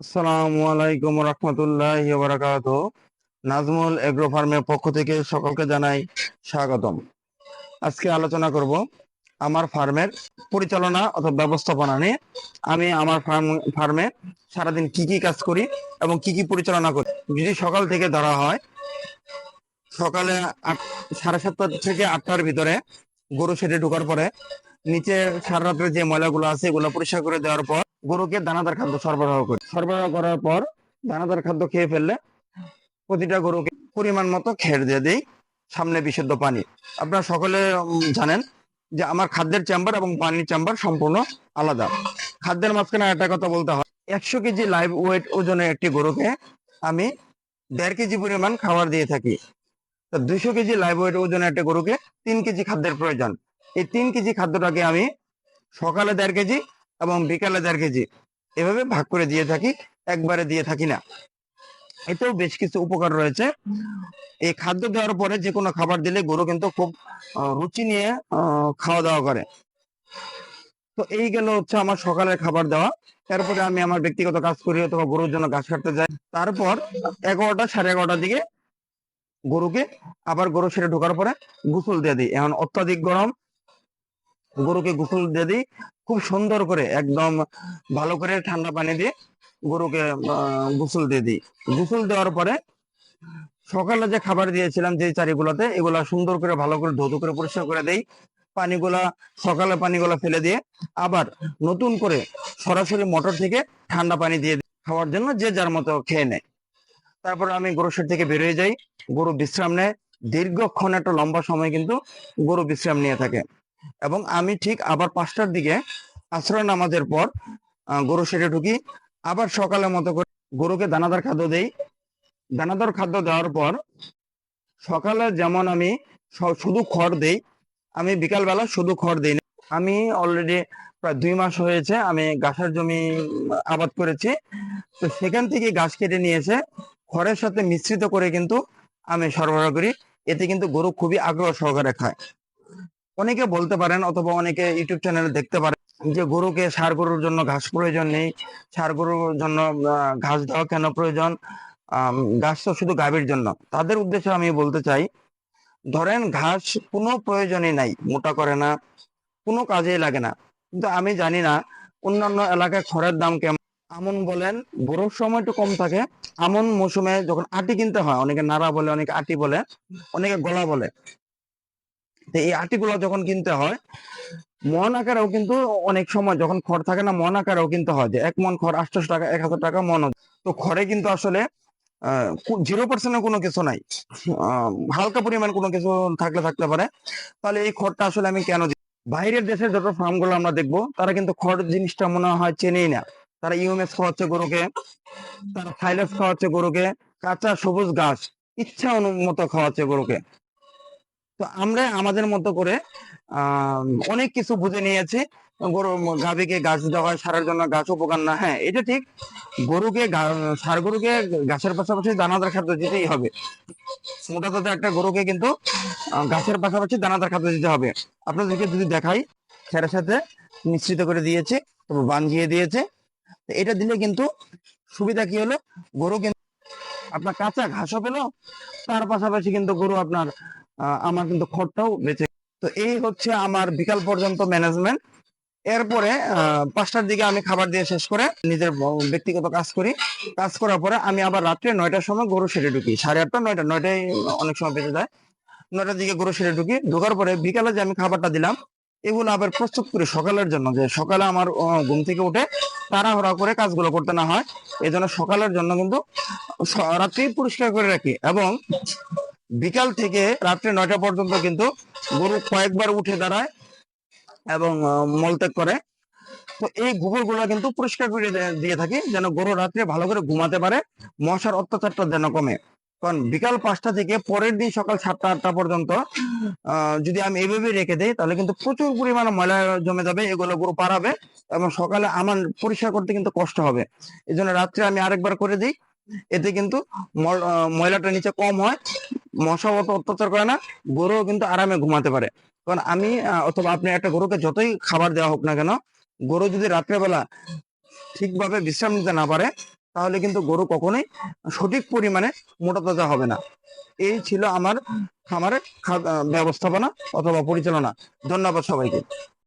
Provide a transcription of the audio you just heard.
আসসালামু আলাইকুম রহমতুল্লাহ বারাকাত নাজমুল এগ্রো ফার্মের পক্ষ থেকে সকলকে জানাই স্বাগতম। আজকে আলোচনা করব আমার ফার্মের পরিচালনা অথবা ব্যবস্থাপনা নিয়ে। আমি আমার ফার্ম, ফার্মে সারাদিন কি কি কাজ করি এবং কি কি পরিচালনা করি। যদি সকাল থেকে ধরা হয়, সকালে সাড়ে সাতটা থেকে আটটার ভিতরে গরু সেটে ঢোকার পরে, নিচে সারা রাত্রে যে ময়লাগুলো আছে এগুলো পরিষ্কার করে দেওয়ার পর গরুকে দানাদার খাদ্য সরবরাহ করি। সরবরাহ করার পর দানাদার খাদ্য খেয়ে ফেললে প্রতিটা গরুকে পরিমাণ মতো খের দিয়ে দিই সামনে বিশুদ্ধ পানি। আপনারা সকলে জানেন যে আমার খাদ্যের চেম্বার এবং পানির চেম্বার সম্পূর্ণ আলাদা। খাদ্যের মাঝখানে একটা কথা বলতে হয়। একশো কেজি লাইভ ওয়েট ওজনের একটি গরুকে আমি দেড় কেজি পরিমাণ খাবার দিয়ে থাকি। তো দুইশো কেজি লাইভ ওয়েট ওজনের একটা গরুকে তিন কেজি খাদ্যের প্রয়োজন। এই তিন কেজি খাদ্যটাকে আমি সকালে দেড় কেজি এবং বিকালে দেড় কেজি এভাবে ভাগ করে দিয়ে থাকি একবারে দিয়ে থাকি না। এতেও বেশ কিছু উপকার রয়েছে। এই খাদ্য দেওয়ার পরে যে কোনো খাবার দিলে গরু কিন্তু খুব রুচি নিয়ে খাওয়া দাওয়া করে। তো এই গেল হচ্ছে আমার সকালের খাবার দেওয়া। তারপরে আমি আমার ব্যক্তিগত কাজ করি অথবা গরুর জন্য ঘাস কাটতে যাই। তারপর এগারোটা সাড়ে এগারোটার দিকে গরুকে আবার গরু সেরে ঢোকার পরে গোসল দিয়ে দিই। এখন অত্যাধিক গরম গরুকে গোসল দিয়ে দিই, খুব সুন্দর করে, একদম ভালো করে ঠান্ডা পানি দিয়ে গরুকে গোসল দিয়ে দিই। গোসল দেওয়ার পরে সকালে যে খাবার দিয়েছিলাম যে চারিগুলোতে, এগুলা সুন্দর করে, ভালো করে ধৌত করে, পরিষ্কার করে দেই। পানিগুলা, সকালে পানিগুলা ফেলে দিয়ে আবার নতুন করে সরাসরি মোটর থেকে ঠান্ডা পানি দিয়ে খাওয়ার জন্য, যে যার মতো খেয়ে নেয়। তারপর আমি গরু শেড থেকে বেরিয়ে যাই, গরু বিশ্রাম নেয়। দীর্ঘক্ষণ একটা লম্বা সময় কিন্তু গরু বিশ্রাম নিয়ে থাকে। এবং আমি ঠিক আবার পাঁচটার দিকে আশ্রয় নামাজের পর গরু সেটে ঢুকি। আবার সকালের মতো করে গরুকে দানাদার খাদ্য দেই। দানাদার খাদ্য দেওয়ার পর সকালে যেমন আমি শুধু খড় দেই, আমি বিকালবেলা শুধু খড় দিই আমি অলরেডি প্রায় দুই মাস হয়েছে আমি ঘাসের জমি আবাদ করেছি। তো সেখান থেকে ঘাস কেটে নিয়েছে খড়ের সাথে মিশ্রিত করে কিন্তু আমি সরবরাহ করি। এতে কিন্তু গরু খুবই আগ্রহ সহকারে খায়। অনেকে বলতে পারেন অথবা অনেকে ইউটিউব চ্যানেলে দেখতে পারেন যে গরুকে সার গরুর জন্য ঘাস প্রয়োজন নেই। সার গরুর জন্য ঘাস দেওয়া কেন প্রয়োজন? ঘাস তো শুধু গাভীর জন্য। তাদের উদ্দেশ্যে আমি বলতে চাই, ধরেন ঘাস কোনো প্রয়োজনই নাই, মোটা করে না, কোনো কাজেই লাগে না। কিন্তু আমি জানি না অন্যান্য এলাকায় খড়ের দাম কেমন। আমন বলেন, গরুর সময় একটু কম থাকে। আমন মৌসুমে যখন আটি কিনতে হয়, অনেকে নাড়া বলে, অনেকে আটি বলে, অনেকে গলা বলে। এই আটিগুলো যখন কিনতে হয়, মন আকারেও কিন্তু অনেক সময় যখন খড় থাকে না, মন আকারেও কিনতে হয় যে এক মন খড় আটশো টাকা, এক হাজার টাকা মন তো খড়ে কিন্তু আসলে জিরো পার্সেন্টের কোনো কিছু নাই। হালকা পরিমাণ কোনো কিছু থাকলে থাকতে পারে। তাহলে এই খড়টা আসলে আমি কেন বাইরের দেশের যত ফার্মগুলো আমরা দেখব, তারা কিন্তু খড় জিনিসটা মনে হয় চেনেই না। তারা ইউএমএস খাওয়াচ্ছে গরুকে, তারা থাইলেস খাওয়াচ্ছে গরুকে, কাঁচা সবুজ ঘাস ইচ্ছা অনুমতো খাওয়াচ্ছে গরুকে। তো আমরা আমাদের মতো করে অনেক কিছু বুঝে নিয়েছি। গরু, গাভীকে গাছ দেওয়া হয় সারের জন্য গাছ উপকার না হ্যাঁ এটা ঠিক। গরুকে সার গরুকে গাছের পাশাপাশি দানাদার খাদ্য দিতেই হবে। মোটা কথা একটা গরুকে কিন্তু গাছের পাশাপাশি দানাদার খাদ্য দিতে হবে। আপনাদেরকে যদি দেখাই খেরের সাথে মিশ্রিত করে দিয়েছে, তারপর বাঞ্জিয়ে দিয়েছে। এটা দিলে কিন্তু সুবিধা কি হলো? গরু কিন্তু, আপনার কাঁচা ঘাসও পেল, তার পাশাপাশি কিন্তু গরু আপনার আমার কিন্তু খড়টাও বেঁচে তো এই হচ্ছে আমার বিকাল পর্যন্ত ম্যানেজমেন্ট এরপরে পাঁচটার দিকে আমি খাবার দিয়ে শেষ করে নিজের ব্যক্তিগত কাজ করি। কাজ করার পরে আমি আবার রাত্রে নয়টার সময় গরু সেরে ঢুকি। সাড়ে আটটা, নয়টা, নয়টায় অনেক সময় বেঁচে যায়। নয়টার দিকে গরু সেরে ঢুকি। ঢোকার পরে বিকালে যে আমি খাবারটা দিলাম, এগুলো আবার প্রস্তুত করি সকালের জন্য যে সকালে আমার ঘুম থেকে উঠে তাড়াহুড়া করে কাজগুলো করতে না হয়। এই জন্য সকালের জন্য কিন্তু স- রাত্রি পরিষ্কার করে রাখি এবং বিকাল থেকে রাত্রে নয়টা পর্যন্ত কিন্তু গরু কয়েকবার উঠে দাঁড়ায় এবং মলত্যাগ করে। তো এই গোবরগুলা কিন্তু পরিষ্কার করে দিয়ে থাকি যেন গরু রাত্রে ভালো করে ঘুমাতে পারে। মশার অত্যাচারটা যেন কমে। কারণ বিকাল পাঁচটা থেকে পরের দিন সকাল সাতটা, আটটা পর্যন্ত যদি আমি এভাবে রেখে দেই, তাহলে কিন্তু প্রচুর পরিমাণে ময়লা জমে যাবে, এগুলো গরু পারাবে এবং সকালে আমার পরিষ্কার করতে কিন্তু কষ্ট হবে। এই জন্য রাত্রে আমি আরেকবার করে দিই। এতে কিন্তু ময়লাটা নিচে কম হয়। মশা অত অত্যাচার করে না, গরুও কিন্তু আরামে ঘুমাতে পারে। কারণ আমি অথবা আপনি একটা গরুকে যতই খাবার দেওয়া হোক না কেন, গরু যদি রাত্রেবেলা ঠিকভাবে বিশ্রাম নিতে না পারে, তাহলে কিন্তু গরু কখনোই সঠিক পরিমাণে মোটা তাজা হবে না। এই ছিল আমার খামারের ব্যবস্থাপনা অথবা পরিচালনা। ধন্যবাদ সবাইকে।